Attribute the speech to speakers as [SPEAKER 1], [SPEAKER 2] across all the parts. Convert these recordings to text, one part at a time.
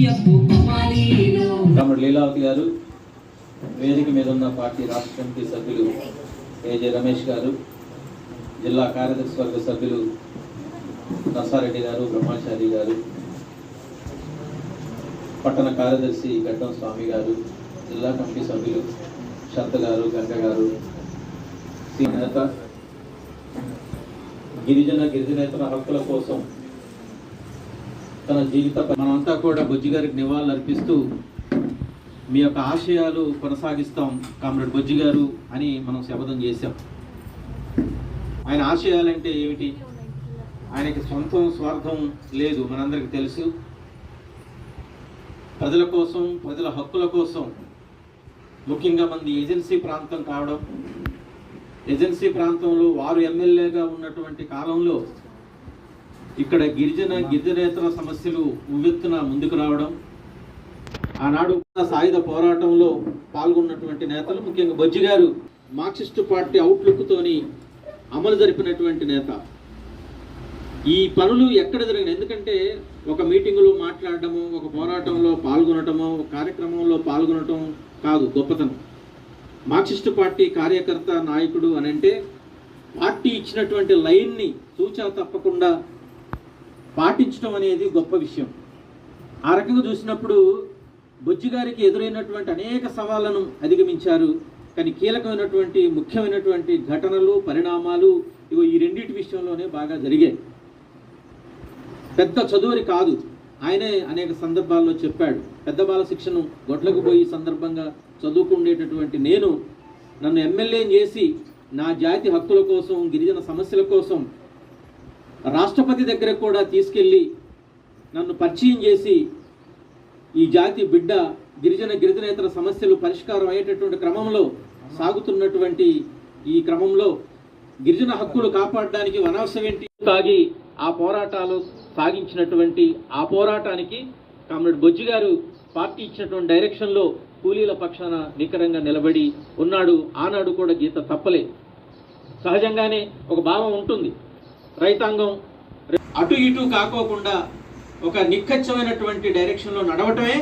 [SPEAKER 1] బియ్యపు
[SPEAKER 2] తమ్ముడు లీలావతి గారు వేదిక మీద ఉన్న పార్టీ రాష్ట్ర కమిటీ సభ్యులు ఏజే రమేష్ గారు జిల్లా కార్యదర్శి వర్గ సభ్యులు నర్సారెడ్డి గారు బ్రహ్మాచారి గారు పట్టణ కార్యదర్శి గడ్డం స్వామి గారు జిల్లా కమిటీ సభ్యులు శంత గారు గంగ గారు శ్రీ నేత గిరిజన గిరిజనేతల హక్కుల కోసం తన జీవిత మనమంతా కూడా బొజ్జి గారికి నివాళులు అర్పిస్తూ మీ యొక్క ఆశయాలు కొనసాగిస్తాం కామ్రేడ్ బొజ్జి గారు అని మనం శపథం చేశాం. ఆయన ఆశయాలంటే ఏమిటి? ఆయనకి సొంతం స్వార్థం లేదు మనందరికీ తెలుసు. ప్రజల కోసం ప్రజల హక్కుల కోసం ముఖ్యంగా మంది ఏజెన్సీ ప్రాంతం కావడం ఏజెన్సీ ప్రాంతంలో వారు ఎమ్మెల్యేగా ఉన్నటువంటి కాలంలో ఇక్కడ గిరిజన గిరిజనేతర సమస్యలు ఉవ్వెత్తున ముందుకు రావడం ఆనాడు సాయుధ పోరాటంలో పాల్గొన్నటువంటి నేతలు ముఖ్యంగా బొజ్జి గారు మార్క్సిస్టు పార్టీ అవుట్లుక్తోని అమలు జరిపినటువంటి నేత. ఈ పనులు ఎక్కడ జరిగినాయి? ఎందుకంటే ఒక మీటింగులో మాట్లాడటము ఒక పోరాటంలో పాల్గొనటము ఒక కార్యక్రమంలో పాల్గొనటం కాదు గొప్పతనం. మార్క్సిస్టు పార్టీ కార్యకర్త నాయకుడు అని అంటే పార్టీ ఇచ్చినటువంటి లైన్ని తూచా తప్పకుండా పాటించడం అనేది గొప్ప విషయం. ఆ రకంగా చూసినప్పుడు బొజ్జి గారికి ఎదురైనటువంటి అనేక సవాళ్ళను అధిగమించారు. కానీ కీలకమైనటువంటి ముఖ్యమైనటువంటి ఘటనలు పరిణామాలు ఇగో ఈ రెండింటి విషయంలోనే బాగా జరిగాయి. పెద్ద చదువుని కాదు. ఆయనే అనేక సందర్భాల్లో చెప్పాడు. పెద్ద బాల శిక్షను గొడ్లకు పోయి సందర్భంగా చదువుకుండేటటువంటి నేను నన్ను ఎమ్మెల్యే చేసి నా జాతి హక్కుల కోసం గిరిజన సమస్యల కోసం రాష్ట్రపతి దగ్గర కూడా తీసుకెళ్ళి నన్ను పరిచయం చేసి ఈ జాతి బిడ్డ గిరిజన గిరిజనేతర సమస్యలు పరిష్కారం అయ్యేటటువంటి క్రమంలో సాగుతున్నటువంటి ఈ క్రమంలో గిరిజన హక్కులు కాపాడడానికి వనవసమేంటి తాగి ఆ పోరాటాలు సాగించినటువంటి ఆ పోరాటానికి కామ్రేడ్ బొజ్జి గారు పార్టీ ఇచ్చినటువంటి డైరెక్షన్లో కూలీల పక్షాన నికరంగా నిలబడి ఉన్నాడు. ఆనాడు కూడా గీత తప్పలే సహజంగానే ఒక భావం ఉంటుంది. రైతాంగం అటు ఇటు కాకోకుండా ఒక నిక్కచ్చమైనటువంటి డైరెక్షన్లో నడవటమే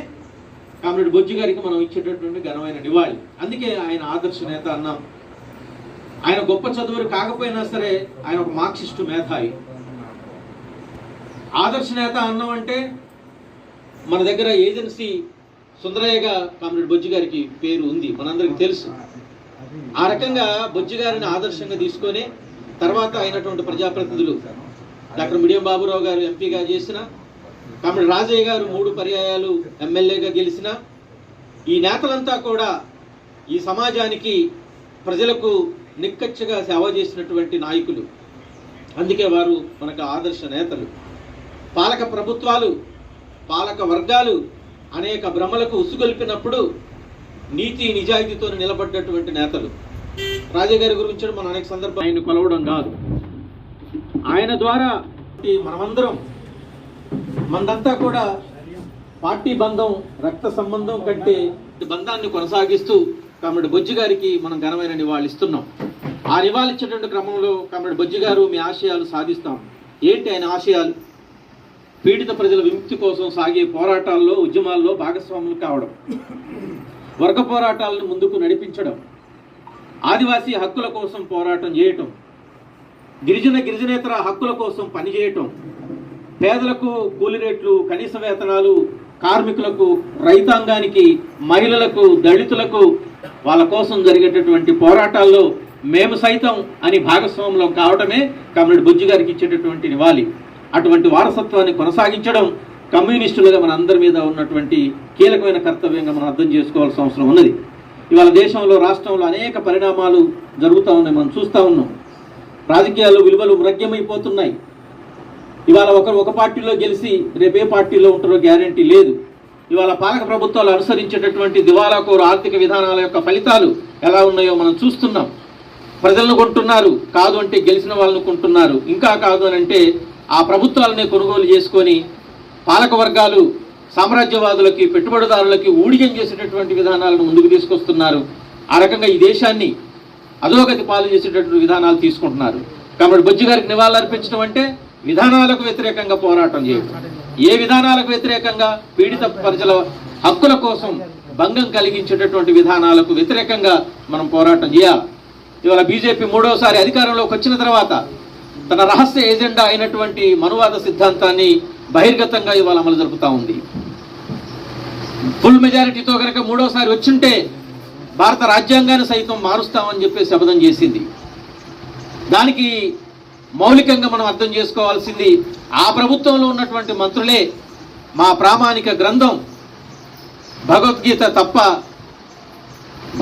[SPEAKER 2] కామ్రేడ్ బొజ్జి గారికి మనం ఇచ్చేటటువంటి ఘనమైన నివాళి. అందుకే ఆయన ఆదర్శ నేత అన్నాం. ఆయన గొప్ప చదువులు కాకపోయినా సరే ఆయన ఒక మార్క్సిస్టు మేధావి. ఆదర్శ నేత అన్నం అంటే మన దగ్గర ఏజెన్సీ సుందరయ్యగా కామ్రేడ్ బొజ్జి గారికి పేరు ఉంది. మనందరికీ తెలుసు. ఆ రకంగా బొజ్జి గారిని ఆదర్శంగా తీసుకొని తర్వాత అయినటువంటి ప్రజాప్రతినిధులు డాక్టర్ మిడియం బాబురావు గారు ఎంపీగా చేసిన కామ్రేడ్ రాజయ్య గారు మూడు పర్యాయాలు ఎమ్మెల్యేగా గెలిచిన ఈ నేతలంతా కూడా ఈ సమాజానికి ప్రజలకు నిక్కచ్చగా సేవ చేసినటువంటి నాయకులు. అందుకే వారు మనకు ఆదర్శ నేతలు. పాలక ప్రభుత్వాలు పాలక వర్గాలు అనేక భ్రమలకు ఉసుగొల్పినప్పుడు నీతి నిజాయితీతో నిలబడ్డటువంటి నేతలు. రాజా గారి గురించి మనం అనేక సందర్భాలు ఆయన కొలవడం కాదు. ఆయన ద్వారా ఈ మనమందరం మనదంతా కూడా పార్టీ బంధం రక్త సంబంధం కంటే ఈ బంధాన్ని కొనసాగిస్తూ కామ్రేడ్ బొజ్జి గారికి మనం ఘనమైన నివాళి ఇస్తున్నాం. ఆ నివాళిచ్చేటువంటి క్రమంలో కామ్రేడ్ బొజ్జి గారు మీ ఆశయాలు సాధిస్తాం. ఏంటి ఆయన ఆశయాలు? పీడిత ప్రజల విముక్తి కోసం సాగే పోరాటాల్లో ఉద్యమాల్లో భాగస్వాములు కావడం. వర్గ పోరాటాలను ముందుకు నడిపించడం. ఆదివాసీ హక్కుల కోసం పోరాటం చేయటం గిరిజన గిరిజనేతర హక్కుల కోసం పనిచేయటం పేదలకు కూలి రేట్లు కనీస వేతనాలు కార్మికులకు రైతాంగానికి మహిళలకు దళితులకు వాళ్ళ కోసం జరిగేటటువంటి పోరాటాల్లో మేము సైతం అని భాగస్వాములో కావటమే కమ్రేడ్ బుజ్జి గారికి ఇచ్చేటటువంటి నివాళి. అటువంటి వారసత్వాన్ని కొనసాగించడం కమ్యూనిస్టులుగా మన అందరి మీద ఉన్నటువంటి కీలకమైన కర్తవ్యంగా మనం అర్థం చేసుకోవాల్సిన అవసరం ఉన్నది. ఇవాళ దేశంలో రాష్ట్రంలో అనేక పరిణామాలు జరుగుతూ ఉన్నాయి మనం చూస్తూ ఉన్నాం. రాజకీయాల్లో విలువలు మృగ్యమైపోతున్నాయి ఇవాళ ఒకరు ఒక పార్టీలో గెలిచి రేపే పార్టీలో ఉంటారో గ్యారంటీ లేదు. ఇవాళ పాలక ప్రభుత్వాలు అనుసరించేటటువంటి దివాలాకోరు ఆర్థిక విధానాల యొక్క ఫలితాలు ఎలా ఉన్నాయో మనం చూస్తున్నాం. ప్రజలను కొంటున్నారు కాదు అంటే గెలిచిన వాళ్ళను కొంటున్నారు. ఇంకా కాదు అని అంటే ఆ ప్రభుత్వాలనే కొనుగోలు చేసుకొని పాలక వర్గాలు సామ్రాజ్యవాదులకి పెట్టుబడిదారులకి ఊడిగం చేసేటటువంటి విధానాలను ముందుకు తీసుకొస్తున్నారు. ఆ రకంగా ఈ దేశాన్ని అధోగతి పాలు చేసేటటువంటి విధానాలు తీసుకుంటున్నారు. కాబట్టి బొజ్జి గారికి నివాళులర్పించడం అంటే విధానాలకు వ్యతిరేకంగా పోరాటం చేయడం ఏ విధానాలకు వ్యతిరేకంగా? పీడిత ప్రజల హక్కుల కోసం భంగం కలిగించేటటువంటి విధానాలకు వ్యతిరేకంగా మనం పోరాటం చేయాలి. ఇవాళ బీజేపీ మూడోసారి అధికారంలోకి వచ్చిన తర్వాత తన రహస్య ఏజెండా అయినటువంటి మనువాద సిద్ధాంతాన్ని బహిర్గతంగా ఇవాళ అమలు జరుపుతా ఉంది. ఫుల్ మెజారిటీతో కనుక మూడోసారి వచ్చుంటే భారత రాజ్యాంగాన్ని సైతం మారుస్తామని చెప్పి శపథం చేసింది. దానికి మౌలికంగా మనం అర్థం చేసుకోవాల్సింది ఆ ప్రభుత్వంలో ఉన్నటువంటి మంత్రులే మా ప్రామాణిక గ్రంథం భగవద్గీత తప్ప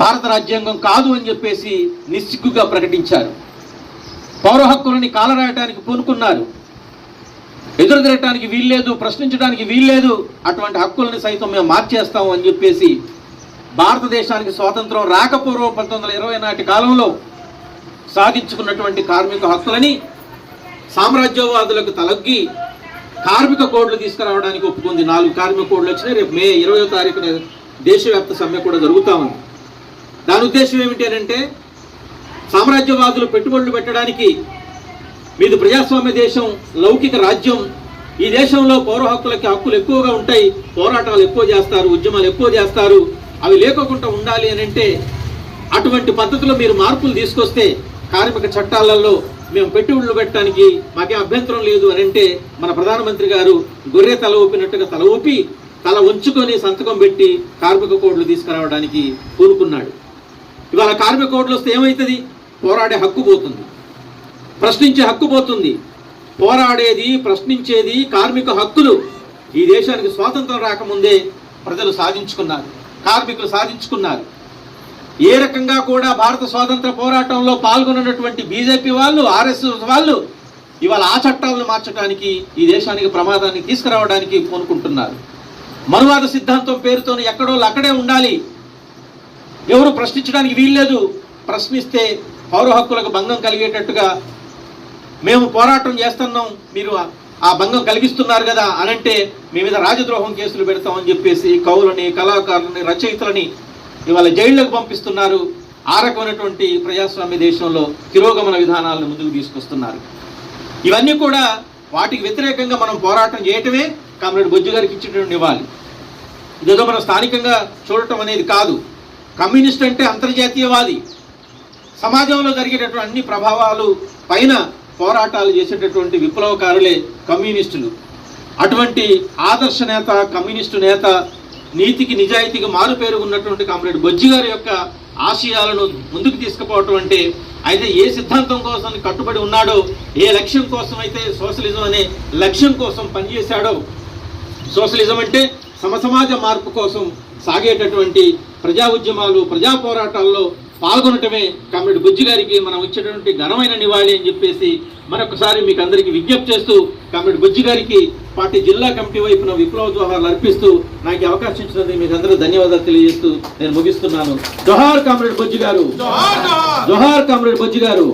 [SPEAKER 2] భారత రాజ్యాంగం కాదు అని చెప్పేసి నిస్సిగ్గుగా ప్రకటించారు. పౌర హక్కులని కాలరాయటానికి పూనుకున్నారు. ఎదురు తిరగటానికి వీల్లేదు ప్రశ్నించడానికి వీల్లేదు అటువంటి హక్కులని సైతం మేము మార్చేస్తాము అని చెప్పేసి భారతదేశానికి స్వాతంత్రం రాకపూర్వం పంతొమ్మిది వందల ఇరవై నాటి కాలంలో సాధించుకున్నటువంటి కార్మిక హక్కులని సామ్రాజ్యవాదులకు తలగ్గి కార్మిక కోడ్లు తీసుకురావడానికి ఒప్పుకుంది. నాలుగు కార్మిక కోడ్లు వచ్చినాయి. రేపు మే ఇరవయో తారీఖున దేశవ్యాప్త సమ్మె కూడా జరుగుతా ఉంది. దాని ఉద్దేశం ఏమిటి అని అంటే సామ్రాజ్యవాదులు పెట్టుబడులు పెట్టడానికి మీది ప్రజాస్వామ్య దేశం లౌకిక రాజ్యం. ఈ దేశంలో పౌర హక్కులకి హక్కులు ఎక్కువగా ఉంటాయి. పోరాటాలు ఎక్కువ చేస్తారు ఉద్యమాలు ఎక్కువ చేస్తారు. అవి లేకోకుండా ఉండాలి అని అంటే అటువంటి పద్ధతిలో మీరు మార్పులు తీసుకొస్తే కార్మిక చట్టాలలో మేము పెట్టుబడులు పెట్టడానికి మాకే అభ్యంతరం లేదు అని అంటే మన ప్రధానమంత్రి గారు గొర్రె తల ఊపినట్టుగా తల ఊపి తల ఉంచుకొని సంతకం పెట్టి కార్మిక కోడ్లు తీసుకురావడానికి కోరుకున్నాడు ఇవాళ కార్మిక కోడ్లు వస్తే ఏమవుతుంది పోరాడే హక్కు పోతుంది. ప్రశ్నించే హక్కు పోతుంది. పోరాడేది ప్రశ్నించేది కార్మిక హక్కులు. ఈ దేశానికి స్వాతంత్రం రాకముందే ప్రజలు సాధించుకున్నారు కార్మికులు సాధించుకున్నారు. ఏ రకంగా కూడా భారత స్వాతంత్ర పోరాటంలో పాల్గొన్నటువంటి బీజేపీ వాళ్ళు ఆర్ఎస్ఎస్ వాళ్ళు ఇవాళ ఆ చట్టాలను మార్చడానికి ఈ దేశానికి ప్రమాదాన్ని తీసుకురావడానికి పూనుకుంటున్నారు. మనువాద సిద్ధాంతం పేరుతో ఎక్కడో అక్కడే ఉండాలి. ఎవరు ప్రశ్నించడానికి వీల్లేదు. ప్రశ్నిస్తే పౌర హక్కులకు భంగం కలిగేటట్టుగా మేము పోరాటం చేస్తున్నాం మీరు ఆ- భంగం కలిగిస్తున్నారు కదా అనంటే మీ మీద రాజద్రోహం కేసులు పెడతామని చెప్పేసి కవులని కళాకారులని రచయితలని ఇవాళ జైళ్ళకు పంపిస్తున్నారు. ఆ రకమైనటువంటి ప్రజాస్వామ్య దేశంలో తిరోగమన విధానాలను ముందుకు తీసుకొస్తున్నారు. ఇవన్నీ కూడా వాటికి వ్యతిరేకంగా మనం పోరాటం చేయటమే కామ్రేడ్ బొజ్జు గారికి ఇచ్చినటువంటి ఇవ్వాలి ఇదేదో మనం స్థానికంగా చూడటం అనేది కాదు. కమ్యూనిస్ట్ అంటే అంతర్జాతీయవాది. సమాజంలో జరిగేటటువంటి అన్ని ప్రభావాలు పైన పోరాటాలు చేసేటటువంటి విప్లవకారులే కమ్యూనిస్టులు. అటువంటి ఆదర్శ నేత కమ్యూనిస్టు నేత నీతికి నిజాయితీకి మారుపేరు ఉన్నటువంటి కామ్రేడ్ బొజ్జి గారి యొక్క ఆశయాలను ముందుకు తీసుకుపోవటం అంటే అయితే ఏ సిద్ధాంతం కోసం కట్టుబడి ఉన్నాడో ఏ లక్ష్యం కోసం అయితే సోషలిజం అనే లక్ష్యం కోసం పనిచేశాడో సోషలిజం అంటే సమసమాజ మార్పు కోసం సాగేటటువంటి ప్రజా ఉద్యమాలు ప్రజా పోరాటాల్లో పాల్గొనటమే కమ్రేడ్ బుజ్జి గారికి మనం ఇచ్చేటటువంటి ఘనమైన నివాళి అని చెప్పేసి మరొకసారి మీకు అందరికీ విజ్ఞప్తి చేస్తూ కమ్రేడ్ బుజ్జి గారికి పార్టీ జిల్లా కమిటీ వైపున విప్లవ జోహార్లు అర్పిస్తూ నాకు అవకాశం ఇచ్చినందుకు మీకు అందరూ ధన్యవాదాలు తెలియజేస్తూ నేను ముగిస్తున్నాను. జోహార్ కామ్రేడ్ బుజ్జి గారు.
[SPEAKER 3] జోహార్
[SPEAKER 2] కామ్రేడ్. బుజ్జి గారు.